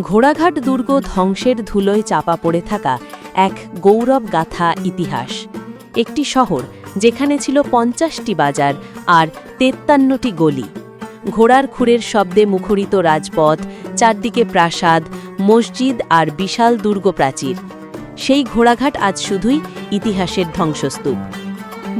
ঘোড়াঘাট দুর্গ ধ্বংসের ধুলোয় চাপা পড়ে থাকা এক গৌরব গাথা ইতিহাস। একটি শহর যেখানে ছিল পঞ্চাশটি বাজার আর তেত্তান্নটি গলি। ঘোড়ার খুরের শব্দে মুখরিত রাজপথ, চারদিকে প্রাসাদ, মসজিদ আর বিশাল দুর্গ প্রাচীর সেই ঘোড়াঘাট আজ শুধুই ইতিহাসের ধ্বংসস্তূপ।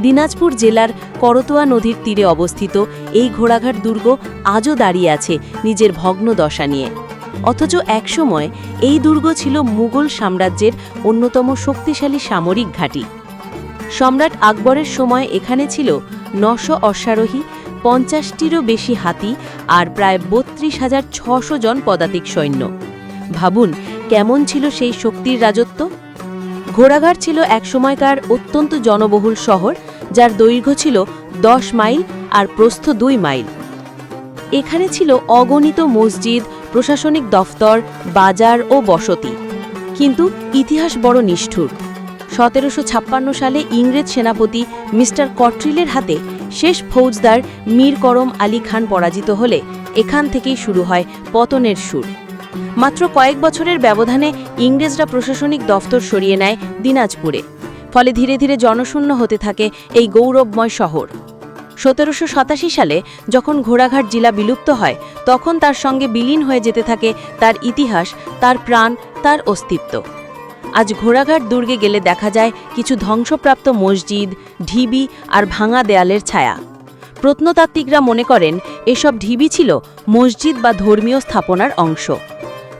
দিনাজপুর জেলার করতোয়া নদীর তীরে অবস্থিত এই ঘোড়াঘাট দুর্গ আজও দাঁড়িয়ে আছে নিজের ভগ্ন দশা নিয়ে। অথচ একসময় এই দুর্গ ছিল মুঘল সাম্রাজ্যের অন্যতম শক্তিশালী সামরিক ঘাঁটি। সম্রাট আকবরের সময় এখানে ছিল নশো অশ্বারোহী, পঞ্চাশটিরও বেশি হাতি আর প্রায় বত্রিশ হাজার ছশো জন পদাতিক সৈন্য। ভাবুন, কেমন ছিল সেই শক্তির রাজত্ব? ঘোড়াঘাট ছিল একসময়কার অত্যন্ত জনবহুল শহর, যার দৈর্ঘ্য ছিল দশ মাইল আর প্রস্থ দুই মাইল। এখানে ছিল অগণিত মসজিদ, প্রশাসনিক দফতর, বাজার ও বসতি। কিন্তু ইতিহাস বড় নিষ্ঠুর। সতেরোশো ছাপ্পান্ন সালে ইংরেজ সেনাপতি মিস্টার কট্রিলের হাতে শেষ ফৌজদার মীর করম আলী খান পরাজিত হলে এখান থেকেই শুরু হয় পতনের সুর। মাত্র কয়েক বছরের ব্যবধানে ইংরেজরা প্রশাসনিক দফতর সরিয়ে নেয় দিনাজপুরে। ফলে ধীরে ধীরে জনশূন্য হতে থাকে এই গৌরবময় শহর। সতেরোশো সাতাশি সালে যখন ঘোড়াঘাট জেলা বিলুপ্ত হয়, তখন তার সঙ্গে বিলীন হয়ে যেতে থাকে তার ইতিহাস, তার প্রাণ, তার অস্তিত্ব। আজ ঘোড়াঘাট দুর্গে গেলে দেখা যায় কিছু ধ্বংসপ্রাপ্ত মসজিদ, ঢিবি আর ভাঙা দেয়ালের ছায়া। প্রত্নতাত্ত্বিকরা মনে করেন, এসব ঢিবি ছিল মসজিদ বা ধর্মীয় স্থাপনার অংশ।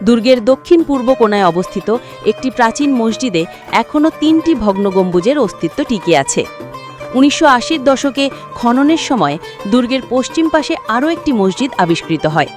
দুর্গের দক্ষিণ পূর্ব কোণায় অবস্থিত একটি প্রাচীন মসজিদে এখনও তিনটি ভগ্ন গম্বুজের অস্তিত্ব টিকে আছে। উনিশশো দশকে খননের সময় দুর্গের পশ্চিম পাশে আরও একটি মসজিদ আবিষ্কৃত হয়।